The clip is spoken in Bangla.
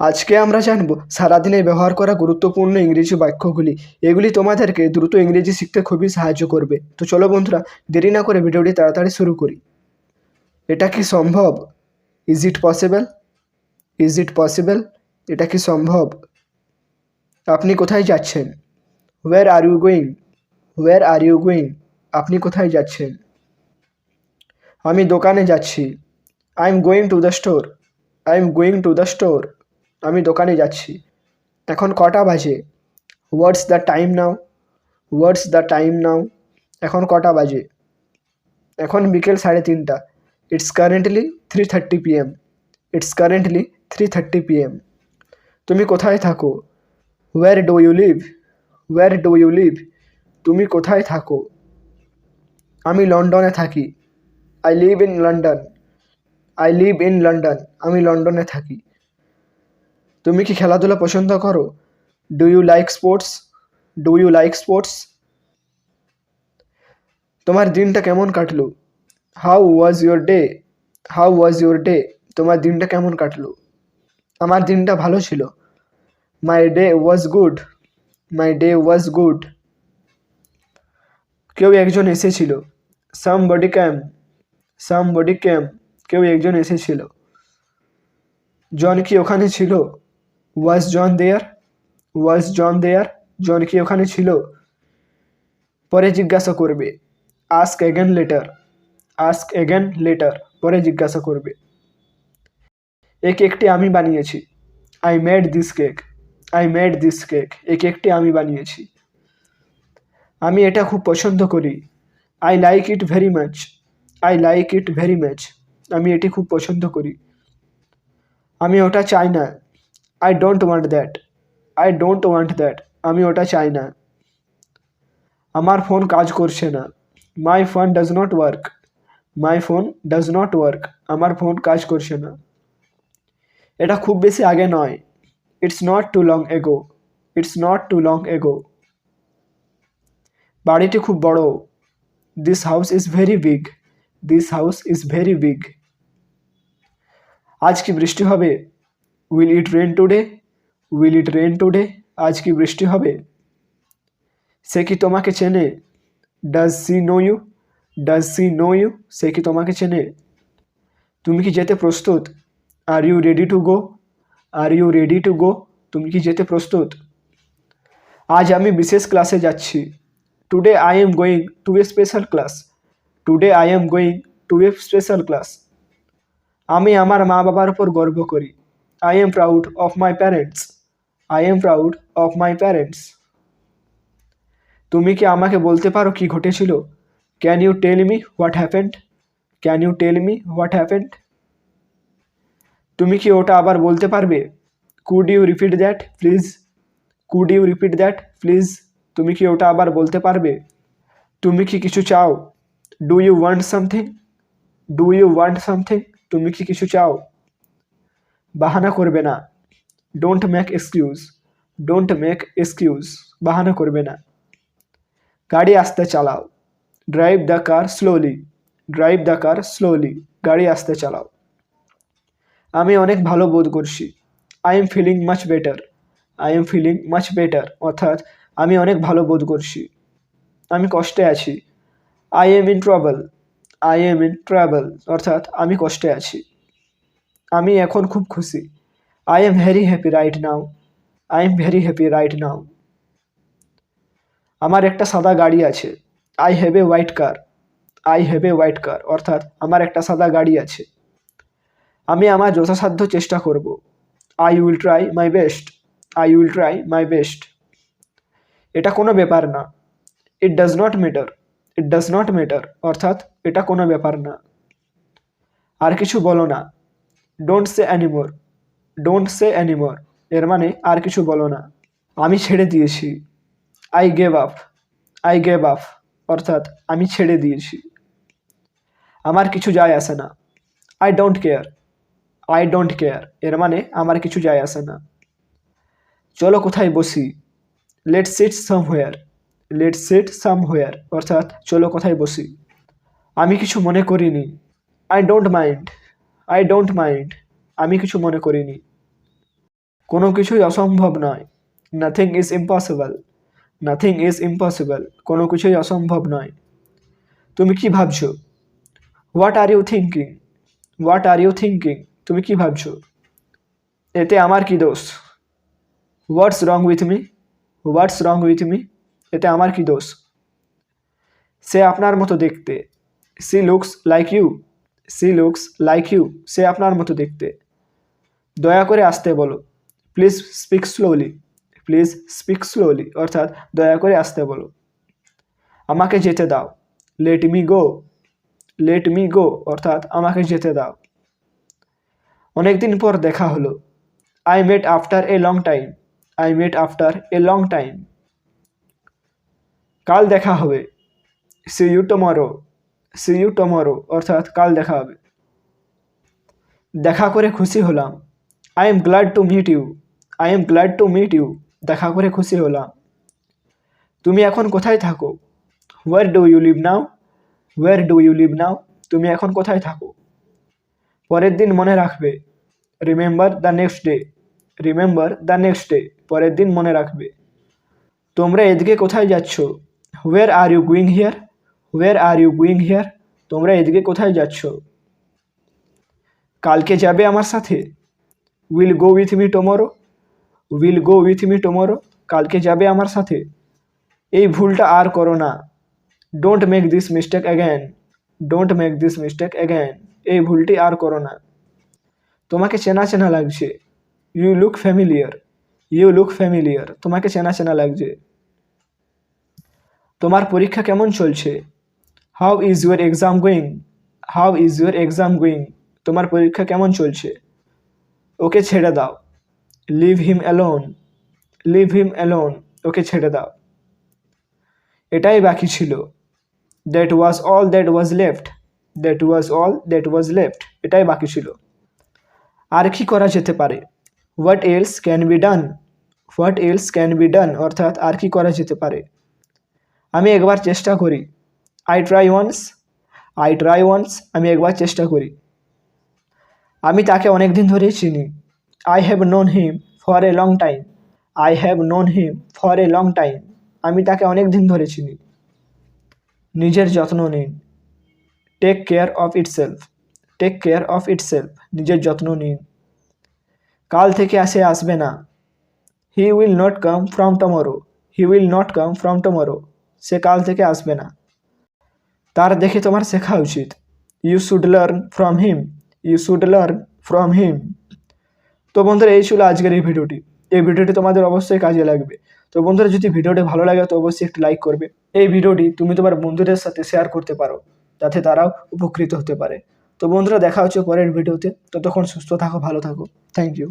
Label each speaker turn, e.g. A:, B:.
A: আজকে আমরা জানব সারাদিনে ব্যবহার করা গুরুত্বপূর্ণ ইংরেজি বাক্যগুলি। এগুলি তোমাদেরকে দ্রুত ইংরেজি শিখতে খুবই সাহায্য করবে। তো চলো বন্ধুরা, দেরি না করে ভিডিওটি তাড়াতাড়ি শুরু করি। এটা কি সম্ভব? Is it possible is it possible এটা কি সম্ভব? আপনি কোথায় যাচ্ছেন? Where are you going where are you going আপনি কোথায় যাচ্ছেন? আমি দোকানে যাচ্ছি। I am going to the store I am going to the store আমি দোকানে যাচ্ছি। এখন কটা বাজে? What's the time now what's the time now এখন কটা বাজে? এখন বিকেল সাড়ে তিনটা। It's currently three thirty PM it's currently three thirty PM তুমি কোথায় থাকো? Where do you live where do you live তুমি কোথায় থাকো? আমি লন্ডনে থাকি। I live in London I live in London আমি লন্ডনে থাকি। তুমি কি খেলাধুলা পছন্দ করো? Do you like sports do you like sports তোমার দিনটা কেমন কাটলো? How was your day how was your day তোমার দিনটা কেমন কাটলো? আমার দিনটা ভালো ছিল। My day was good my day was good কেউ একজন এসেছিল। সাম বডি ক্যাম সাম বডি ক্যাম কেউ একজন এসেছিল। জন কি ওখানে ছিল? ওয়াজ জন দেয়ার ওয়াজ জন দেয়ার জন কি ওখানে ছিল? পরে জিজ্ঞাসা করবে। Ask again later ask again later পরে জিজ্ঞাসা করবে। এই কেকটি আমি বানিয়েছি। I made this cake I made this cake এই কেকটি আমি বানিয়েছি। আমি এটা খুব পছন্দ করি। I like it very much I like it very much আমি এটি খুব পছন্দ করি। আমি ওটা চাই না। I don't want that I don't want that আমি ওটা চাই না। আমার ফোন কাজ করছে না। My phone does not work my phone does not work আমার ফোন কাজ করছে না। এটা খুব বেশি আগে নয়। It's not too long ago it's not too long ago বাড়িটি খুব বড়। This house is very big this house is very big আজ কি বৃষ্টি হবে? Will it rain today will it rain today আজ কি বৃষ্টি হবে? সে কি তোমাকে চেনে? Does she know you does she know you সে কি তোমাকে চেনে? তুমি কি যেতে প্রস্তুত? Are you ready to go are you ready to go তুমি কি যেতে প্রস্তুত? আজ আমি বিশেষ ক্লাসে যাচ্ছি। Today I am going to a special class today I am going to a special class আমি আমার মা বাবার উপর গর্ব করি। I am proud of my parents I am proud of my parents তুমি কি আমাকে বলতে পারো কি ঘটেছিল? Can you tell me what happened can you tell me what happened তুমি কি ওটা আবার বলতে পারবে? Could you repeat that please could you repeat that please তুমি কি ওটা আবার বলতে পারবে? তুমি কি কিছু চাও? Do you want something do you want something তুমি কি কিছু চাও? বাহানা করবে না। Don't make excuse don't make excuse বাহানা করবে না। গাড়ি আস্তে চালাও। Drive the car slowly drive the car slowly গাড়ি আস্তে চালাও। আমি অনেক ভালো বোধ করছি। I am feeling much better I am feeling much better অর্থাৎ আমি অনেক ভালো বোধ করছি। আমি কষ্টে আছি। I am in travel I am in travel অর্থাৎ আমি কষ্টে আছি। আমি এখন খুব খুশি। I am very happy right now I am very happy right now আমার একটা সাদা গাড়ি আছে। I have a white car I have a white car অর্থাৎ আমার একটা সাদা গাড়ি আছে। আমি আমার যথাসাধ্য চেষ্টা করব। I will try my best I will try my best এটা কোনো ব্যাপার না। It does not matter it does not matter অর্থাৎ এটা কোনো ব্যাপার না। আর কিছু বলো না। Don't say anymore don't say anymore এর মানে আর কিছু বলো না। আমি ছেড়ে দিয়েছি। I gave up I gave up অর্থাৎ আমি ছেড়ে দিয়েছি। আমার কিছু যায় আসে না। I don't care I don't care এর মানে আমার কিছু যায় আসে না। চলো কোথায় বসি? Let sit somewhere let sit somewhere অর্থাৎ চলো কোথায় বসি? আমি কিছু মনে করিনি। I don't mind I don't mind আমি কিছু মনে করিনি। কোনো কিছুই অসম্ভব নয়। Nothing is impossible nothing is impossible কোনো কিছুই অসম্ভব নয়। তুমি কি ভাবছ? What are you thinking what are you thinking তুমি কি ভাবছ? এতে আমার কি দোষ? What's wrong with me what's wrong with me এতে আমার কি দোষ? সে আপনার মতো দেখতে। She looks like you she looks like you, সে আপনার মতো দেখতে। দয়া করে আসতে বলো। Please speak slowly, please speak slowly, অর্থাৎ দয়া করে আসতে বলো। আমাকে যেতে দাও। Let me go. Let me go, অর্থাৎ আমাকে যেতে দাও। অনেকদিন পর দেখা হলো। I met after a long time. I met after a long time. কাল দেখা হবে। See you tomorrow. See you tomorrow অর্থাৎ কাল দেখা হবে। দেখা করে খুশি হলাম। I am glad to meet you I am glad to meet you দেখা করে খুশি হলাম। তুমি এখন কোথায় থাকো? Where do you live now where do you live now তুমি এখন কোথায় থাকো? পরের দিন মনে রাখবে। Remember the next day remember the next day পরের দিন মনে রাখবে। তোমরা এদিকে কোথায় যাচ্ছ? Where are you going here where are you going here তোমরা এদিকে কোথায় যাচ্ছ? কালকে যাবে আমার সাথে? Will go with me tomorrow will go with me tomorrow কালকে যাবে আমার সাথে? এই ভুলটা আর করো না। Don't make this mistake again don't make this mistake again এই ভুলটি আর করো না। তোমাকে চেনা চেনা লাগছে। You look familiar you look familiar তোমাকে চেনা চেনা লাগছে। তোমার পরীক্ষা কেমন চলছে? How is your exam going how is your exam going তোমার পরীক্ষা কেমন চলছে? ওকে ছেড়ে দাও। Leave him alone leave him alone ওকে ছেড়ে দাও। এটাই বাকি ছিল। That was all that was left that was all that was left এটাই বাকি ছিল। আর কি করা যেতে পারে? What else can be done what else can be done অর্থাৎ আর কি করা যেতে পারে? আমি একবার চেষ্টা করি। I try once I try once আমি একবার চেষ্টা করি। আমি তাকে অনেক দিন ধরেই চিনি। I have known him for a long time I have known him for a long time আমি তাকে অনেক দিন ধরে চিনি। নিজের যত্ন নিন। Take care of itself take care of itself নিজের যত্ন নিন। কাল থেকে আসে আসবে না। He will not come from tomorrow he will not come from tomorrow সে কাল থেকে আসবে না। তার দেখে তোমার শেখা উচিত। You should learn from him you should learn from him তো বন্ধুরা, এই ছিল আজকের এই ভিডিওটি। এই ভিডিওটি তোমাদের অবশ্যই কাজে লাগবে। তো বন্ধুরা, যদি ভিডিওটি ভালো লাগে, তো অবশ্যই একটি লাইক করবে। এই ভিডিওটি তুমি তোমার বন্ধুদের সাথে শেয়ার করতে পারো, যাতে তারাও উপকৃত হতে পারে। তো বন্ধুরা, দেখা হচ্ছে পরের ভিডিওতে। ততক্ষণ সুস্থ থাকো, ভালো থাকো। Thank you